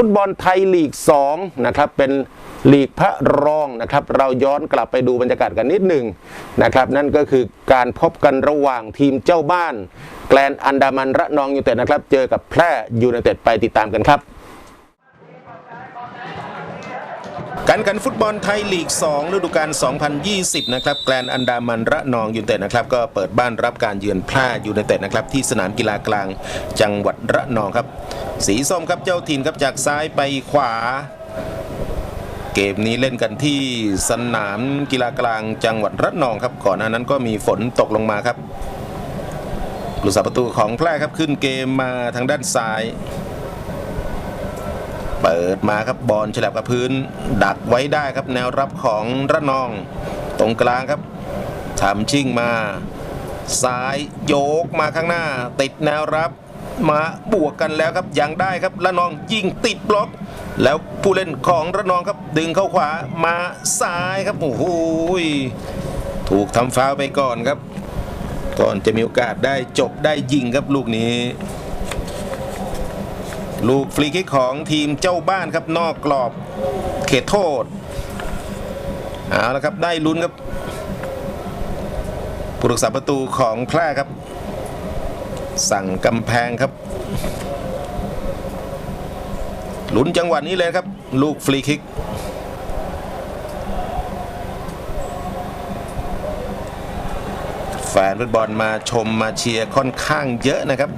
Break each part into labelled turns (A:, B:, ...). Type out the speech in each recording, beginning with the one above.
A: ฟุตบอลไทยลีก2นะครับเป็นลีกพระรองนะครับ เราย้อนกลับไปดูบรรยากาศกันนิดหนึ่งนะครับ นั่นก็คือการพบกันระหว่างทีมเจ้าบ้าน แกลนอันดามันระนองยูเต็ดนะครับ เจอกับแพร่ยูไนเต็ดไปติดตามกันครับ การกันฟุตบอลไทยลีก 2 ฤดูกาล 2020 นะครับ แกลนอันดามันระนองยูไนเต็ดนะครับ ก็เปิดบ้านรับการเยือนพร่ยูไนเต็ดนะครับ ที่สนามกีฬากลางจังหวัดระนองครับ สีส้มครับเจ้าถิ่นครับจากซ้ายไปขวา เกมนี้เล่นกันที่สนามกีฬากลางจังหวัดระนองครับ ก่อนหน้านั้นก็มีฝนตกลงมาครับลูกสาประตูของแพร่ครับขึ้นเกมมาทางด้านซ้าย เปิดมาครับบอลฉลับกับพื้น ดักไว้ได้ครับแนวรับของระนอง ตรงกลางครับทำชิ่งมา ซ้ายโยกมาข้างหน้า ติดแนวรับมาบวกกันแล้วครับยังได้ครับระนองยิงติดบล็อก แล้วผู้เล่นของระนองครับดึงเข้าขวามาซ้ายครับโอ้โหถูกทำฟาวไปก่อนครับ ก่อนจะมีโอกาสได้จบได้ยิงครับลูกนี้ ลูกฟรีคิกของทีมเจ้าบ้านครับนอกกรอบเขตโทษเอาละครับได้ลุ้นครับผู้รักษาประตูของแพร่ครับ สั่งกำแพงครับลุ้นจังหวะนี้เลยครับ ลูกฟรีคิกแฟนฟุตบอลมาชมมาเชียร์ค่อนข้างเยอะนะครับ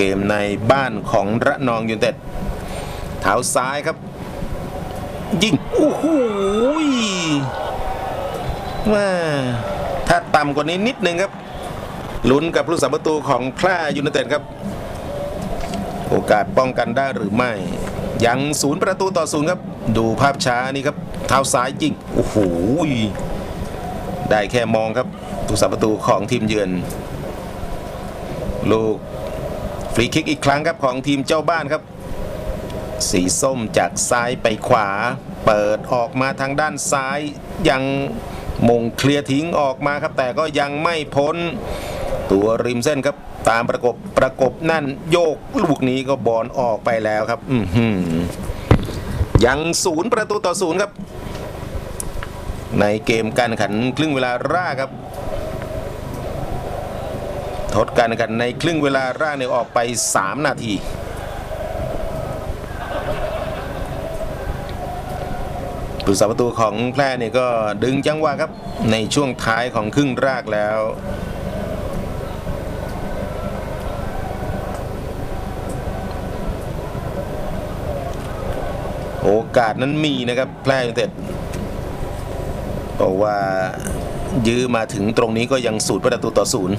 A: เกมในบ้านของระนองยูนเต็ดเท้าซ้ายครับ ยิงโอ้โหว่าถ้าต่ำกว่านี้นิดนึงครับลุ้นกับผู้สาประตูของแพร่ยูนเต็ดครับ โอกาสป้องกันได้หรือไม่ ยังศูนย์ประตูต่อศูนย์ครับ ดูภาพช้านี่ครับเท้าซ้ายยิงโอ้โหได้แค่มองครับผู้สาประตูของทีมเยือน ลูก รีคิกอีกครั้งครับของทีมเจ้าบ้านครับ สีส้มจากซ้ายไปขวา เปิดออกมาทางด้านซ้ายยังมงเคลียร์ทิ้งออกมาครับ แต่ก็ยังไม่พ้น ตัวริมเส้นครับ ตามประกบประกบนั่นโยกลูกนี้ก็บอลออกไปแล้วครับ อืยังศูนย์ประตูต่อศูนย์ครับ ในเกมการขันครึ่งเวลาแรกครับ ทดการแข่งขันในครึ่งเวลาแรกเนี่ยออกไป 3 นาทีผู้สาประตูของแพร่เนี่ยก็ดึงจังหวะครับในช่วงท้ายของครึ่งแรกแล้วโอกาสนั้นมีนะครับแพร่ยูไนเต็ดเพราะว่ายื้อมาถึงตรงนี้ก็ยังสูตรประตูต่อศูนย์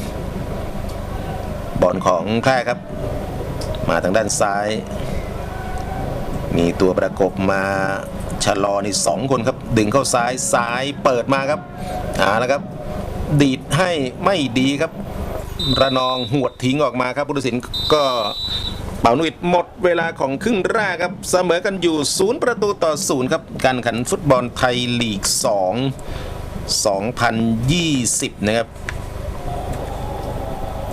A: บอลของแพร่ครับ มาทางด้านซ้าย มีตัวประกบมาชะลอนี่สองคนครับ ดึงเข้าซ้ายซ้ายเปิดมาครับเอาละครับ ดีดให้ไม่ดีครับ ระนองหวดทิ้งออกมาครับผู้ตัดสินก็เป่านุอิดหมดเวลาของครึ่งแรกครับ เสมอกันอยู่ศูนย์ประตูต่อศูนย์ครับ การแข่งขันฟุตบอลไทยลีก 2 2020 นะครับ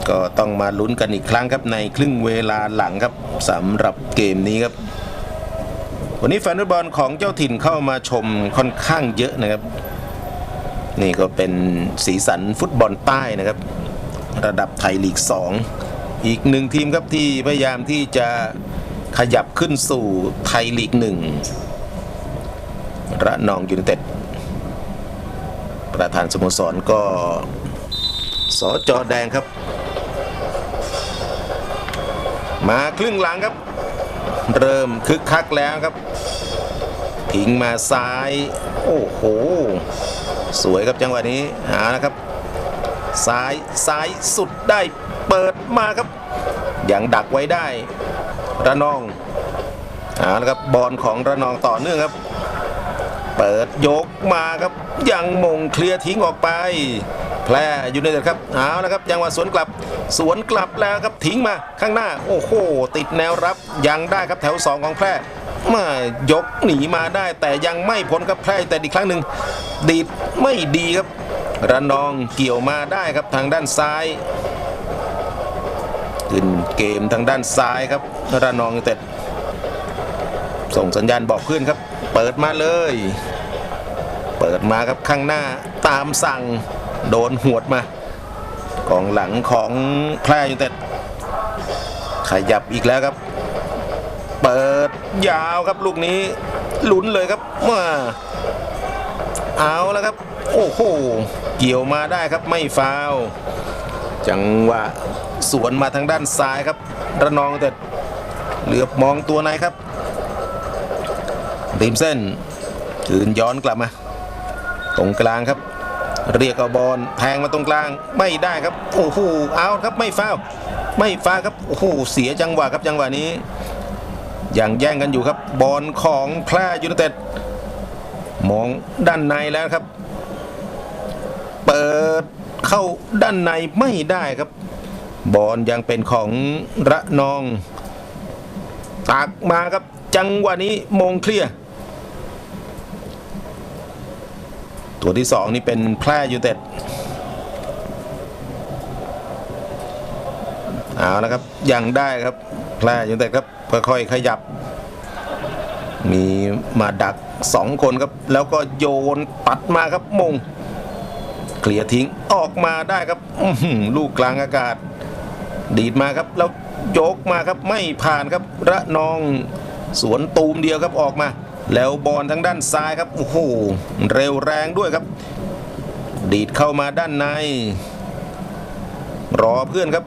A: ก็ต้องมาลุ้นกันอีกครั้งครับในครึ่งเวลาหลังครับสำหรับเกมนี้ครับ วันนี้แฟนฟุตบอลของเจ้าถิ่นเข้ามาชมค่อนข้างเยอะนะครับ นี่ก็เป็นสีสันฟุตบอลใต้นะครับ ระดับไทยลีก 2 อีกหนึ่งทีมครับที่พยายามที่จะขยับขึ้นสู่ไทยลีก1ระนองยูไนเต็ดประธานสโมสรก็สอจอแดงครับ มาครึ่งหลังครับ เริ่มคึกคักแล้วครับทิ้งมาซ้าย โอ้โห สวยครับจังหวะนี้หานะครับ ซ้ายซ้ายสุดได้เปิดมาครับ ยังดักไว้ได้ระนองเอาละครับบอลของระนองต่อเนื่องครับ เปิดยกมาครับยังมงเคลียร์ทิ้งออกไป แพร่ยูไนเต็ดครับเอาละครับยังว่าสวนกลับสวนกลับแล้วครับทิ้งมาข้างหน้า โอ้โหติดแนวรับยังได้ครับแถว 2 ของแพร่มายกหนีมาได้แต่ยังไม่พ้นครับแพร่แต่อีกครั้งหนึ่งดีดไม่ดีครับระนองเกี่ยวมาได้ครับทางด้านซ้ายขึ้นเกมทางด้านซ้ายครับระนองเต็ดส่งสัญญาณบอกเพื่อนครับ เปิดมาเลย เปิดมาครับข้างหน้าตามสั่ง โดนหวดมากองหลังของแพร่ยูเต็ดขยับอีกแล้วครับ เปิดยาวครับลูกนี้ลุ้นเลยครับมาเอาแล้วครับ โอ้โหเกี่ยวมาได้ครับไม่ฟาวจังหวะสวนมาทางด้านซ้ายครับระนองแต่เหลือบมองตัวไหนครับริมเส้นคืนย้อนกลับมา ตรงกลางครับ เรียกเอาบอลแทงมาตรงกลาง ไม่ได้ครับโอ้โหเอาครับไม่ฟาวไม่ฟาครับโอ้โหเสียจังหวะครับจังหวะนี้อยังแย่งกันอยู่ครับบอลของแพร่ยูไนเต็ดมองด้านในแล้วครับ เปิดเข้าด้านในไม่ได้ครับ บอลยังเป็นของระนองตักมาครับจังหวะนี้มงเคลียร์ ตัวที่สองนี่เป็นแพร่ยูเต็ดเอาละครับยังได้ครับแพร่ยูเต็ดครับค่อยๆขยับ มีมาดักสองคนครับ แล้วก็โยนปัดมาครับมงเคลียร์ทิ้งออกมาได้ครับลูกกลางอากาศ ดีดมาครับ แล้วโยกมาครับไม่ผ่านครับระนองสวนตูมเดียวครับออกมา แล้วบอลทางด้านซ้ายครับโอ้โหเร็วแรงด้วยครับ ดีดเข้ามาด้านใน รอเพื่อนครับ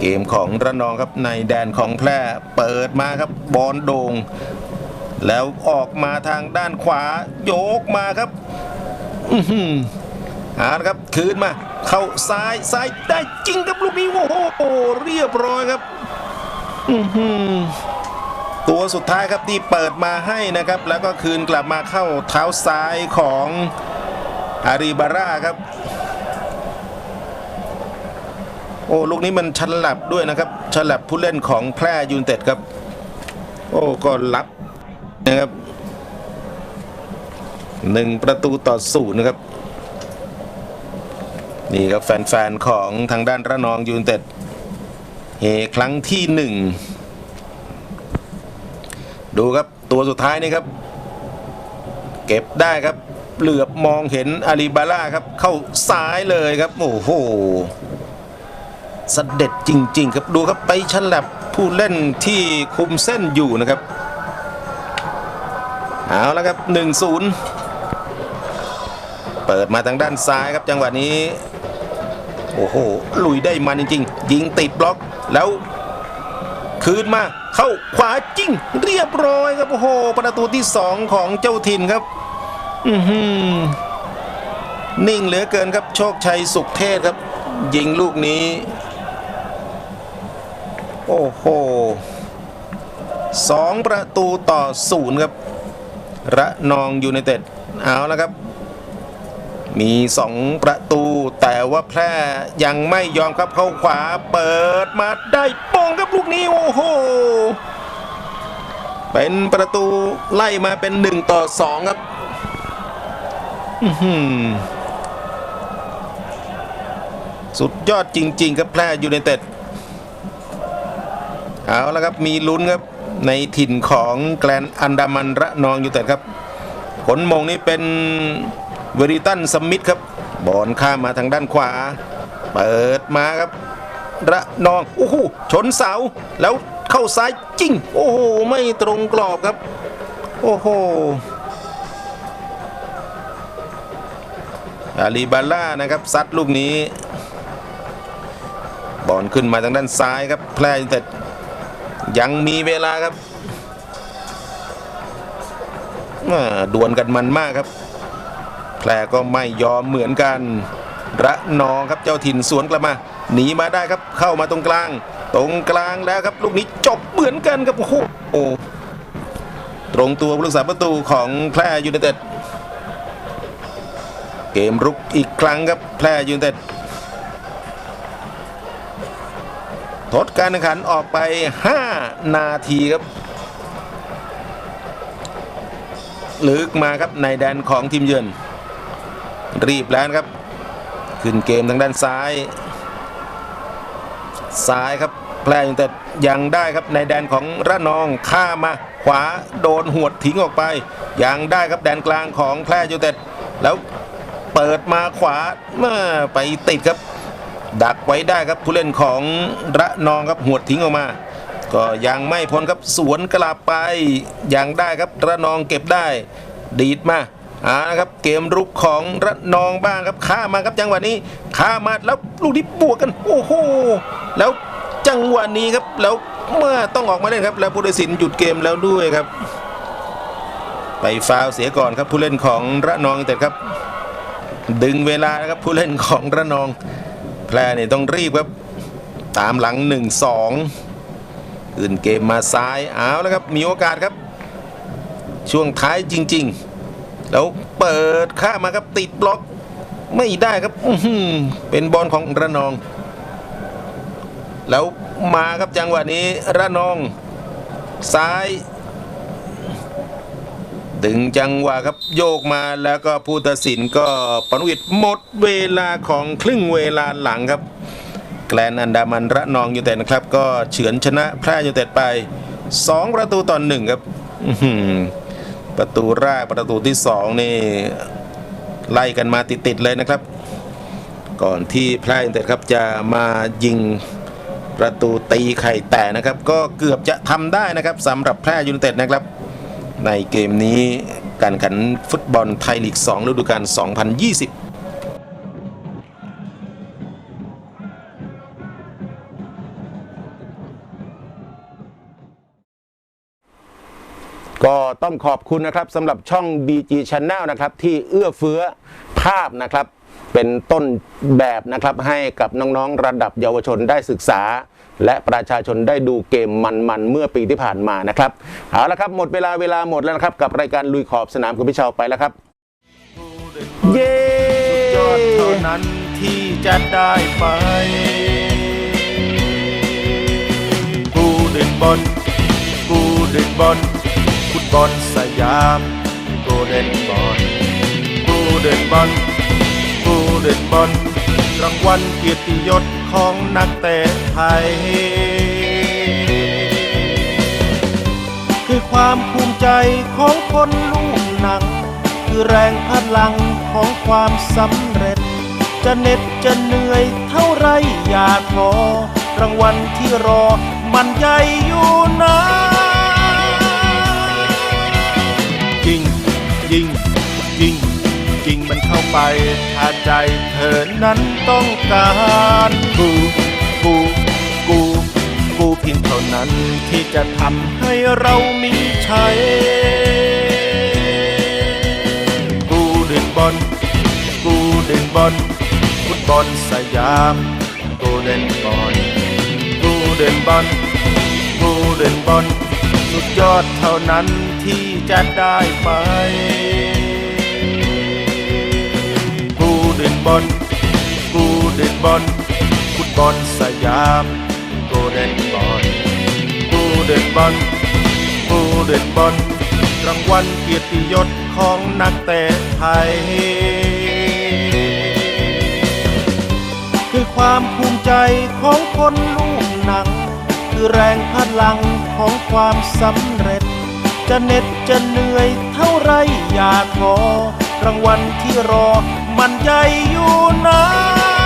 A: เกมของระนองครับในแดนของแพร่เปิดมาครับบอลโดง่งแล้วออกมาทางด้านขวาโยกมาครับอือหือาครับคืนมา เข้าซ้ายซ้ายได้จริงครับลูกนี้โอ้โหเรียบร้อยครับ อือหือ ตัวสุดท้ายครับที่เปิดมาให้นะครับ แล้วก็คืนกลับมาเข้าเท้าซ้ายของอาริบาร่าครับ โอ้ลูกนี้มันฉลับด้วยนะครับฉลับผู้เล่นของแพร่ยูนเต็ดครับ โอ้ก็รับนะครับหนึ่งประตูต่อศูนย์นะครับ นี่ครับแฟนๆของทางด้านระนองยูนเต็ดเฮครั้งที่หนึ่ง ดูครับตัวสุดท้ายนี่ครับ เก็บได้ครับ เหลือบมองเห็นอาลีบาร่าครับ เข้าซ้ายเลยครับ โอ้โหสเสด็จจริง ๆ ครับดูครับไปฉลับผู้เล่นที่คุมเส้นอยู่นะครับ เอาแล้วครับ 1-0 เปิดมาทางด้านซ้ายครับจังหวะนี้ โอ้โหลุยได้มันจริง ๆ ยิงติดบล็อกแล้ว คืนมาเข้าขวาจริงเรียบร้อยครับโอ้โหประตูที่ 2 ของเจ้าถิ่นครับอือหือนิ่งเหลือเกินครับโชคชัยสุขเทพครับ ยิงลูกนี้ โอ้โหสองประตูต่อศูนย์ครับ ระนองยูไนเต็ดเอาล้วครับ มี2ประตูแต่ว่าแพร่ยังไม่ยอมครับเข้าขวาเปิดมาได้โป้งครับลูกนี้โอ้โหเป็นประตูไล่มาเป็น1ต่อ2ครับอือหือสุดยอดจริง ๆ ครับแพร่ยูไนเต็ดเอาแล้วครับมีลุ้นครับในถิ่นของแกลนอันดามันระนองอยู่แต่ครับผลมงนี้เป็น เวริตันสมิธครับบอลข้ามมาทางด้านขวา เปิดมาครับ ระนองโอ้โหชนเสาแล้วเข้าซ้ายจริงโอ้โหไม่ตรงกรอบครับ โอ้โหอาลีบาล่านะครับซัดลูกนี้บอลขึ้นมาทางด้านซ้ายครับแพร่ยูไนเต็ดยังมีเวลาครับอ่าดวลกันมันมากครับ แพรก็ไม่ยอมเหมือนกัน ระนองครับเจ้าถิ่นสวนกลับมา หนีมาได้ครับเข้ามาตรงกลาง ตรงกลางแล้วครับลูกนี้จบเหมือนกันครับโอ้โหโอ้ตรงตัวผู้รักษาประตูของแพรยูไนเต็ดเกมรุกอีกครั้งครับแพรยูไนเต็ดทดการแข่งขันออกไป 5 นาทีครับ ลึกมาครับในแดนของทีมเยือน รีบแล้วครับ ขึ้นเกมทางด้านซ้าย ซ้ายครับแพร่ยูไนเต็ดยังได้ครับในแดนของระนองข้ามาขวาโดนหวดทิ้งออกไป ยังได้ครับแดนกลางของแพร่ยูเต็ดแล้วเปิดมาขวาเมื่อไปติดครับ ดักไว้ได้ครับผู้เล่นของระนองครับหวดทิ้งออกมา ก็ยังไม่พ้นครับสวนกลับไปยังได้ครับระนองเก็บได้ ดีดมา อ่านะครับเกมรุกของระนองบ้างครับข้ามาครับจังหวะนี้ข้ามาแล้วลูกนี้บวกกันโอ้โหแล้วจังหวะนี้ครับแล้วเมื่อต้องออกมาเล่นครับ แล้วผู้ตัดสินหยุดเกมแล้วด้วยครับ ไปฟาวเสียก่อนครับผู้เล่นของระนองแต่ครับ ดึงเวลาครับผู้เล่นของระนอง แพรเนี่ยต้องรีบครับ ตามหลัง 1-2ขึ้นเกมมาซ้ายเอาแล้วครับมีโอกาสครับ ช่วงท้ายจริง ๆ แล้วเปิดข้ามาครับติดบล็อกไม่ได้ครับอืเป็นบอลของระนอง แล้วมาครับจังหวะนี้ระนอง ซ้าย ดึงจังหวะครับโยกมาแล้วก็ผู้ตัดสินก็ปนวิทย์หมดเวลาของครึ่งเวลาหลังครับ แกลนอันดามันระนองยูไนเต็ดนะครับ ก็เฉือนชนะแพร่ยูไนเต็ดไป 2 ประตูต่อหนึ่งครับอื ประตูแรกประตูที่สองนี่ไล่กันมาติดๆเลยนะครับ ก่อนที่แพร่ยูไนเตอร์ครับจะมายิงประตูตีไข่แต่นะครับ ก็เกือบจะทำได้นะครับสำหรับแพร่ยูนเต็ดนะครับ ในเกมนี้การแข่งขันฟุตบอลไทยลีก 2 ฤดูกาล2020 ก็ต้องขอบคุณนะครับสำหรับช่อง BG Channel นะครับที่เอื้อเฟื้อภาพนะครับ เป็นต้นแบบนะครับให้กับน้องๆระดับเยาวชนได้ศึกษา และประชาชนได้ดูเกมมันๆเมื่อปีที่ผ่านมานะครับเอาละครับหมดเวลาเวลาหมดแล้วนะครับ กับรายการลุยขอบสนามคุณพิชาวไปแล้วครับ เย้
B: ยอดเท่านั้นที่จะได้ไป ผู้เด่นบอลผู้เด่นบอลฟุตบ อลสยามผู้เด่นบอลผู้เด่นบอลผู้เด่นบอลรางวัลเกียรติยศของนักเตะไทย คือความภูมิใจของคนลูกหนัง คือแรงพลังของความสำเร็จ จะเหน็ดจะเหนื่อยเท่าไรอย่าท้อรางวัลที่รอมันใหญ่อยู่นะ จริงจริงจริงมันเข้าไปถ้าใจเธอนั้นต้องการกูกูกูกูเพียงเท่านั้นที่จะทำให้เรามีชัยกูเด่นบอลกูเด่นบอลฟุตบอลสยามกูเด่นบอลกูเด่นบอลกูเด่นบอล สุดยอดเท่านั้นที่จะได้ไปกูเด่นบอลกูเด่นบอลฟุตบอลสยามกูเด่นบอลกูเด่นบอลกูเด่นบอลรางวัลเกียรติยศของนักเตะไทย คือความภูมิใจของคนลูกหนัง คือแรงพลัง ของความสำเร็จ จะเหน็ดจะเหนื่อยเท่าไรอย่าท้อรางวัลที่รอมันใหญ่อยู่นะ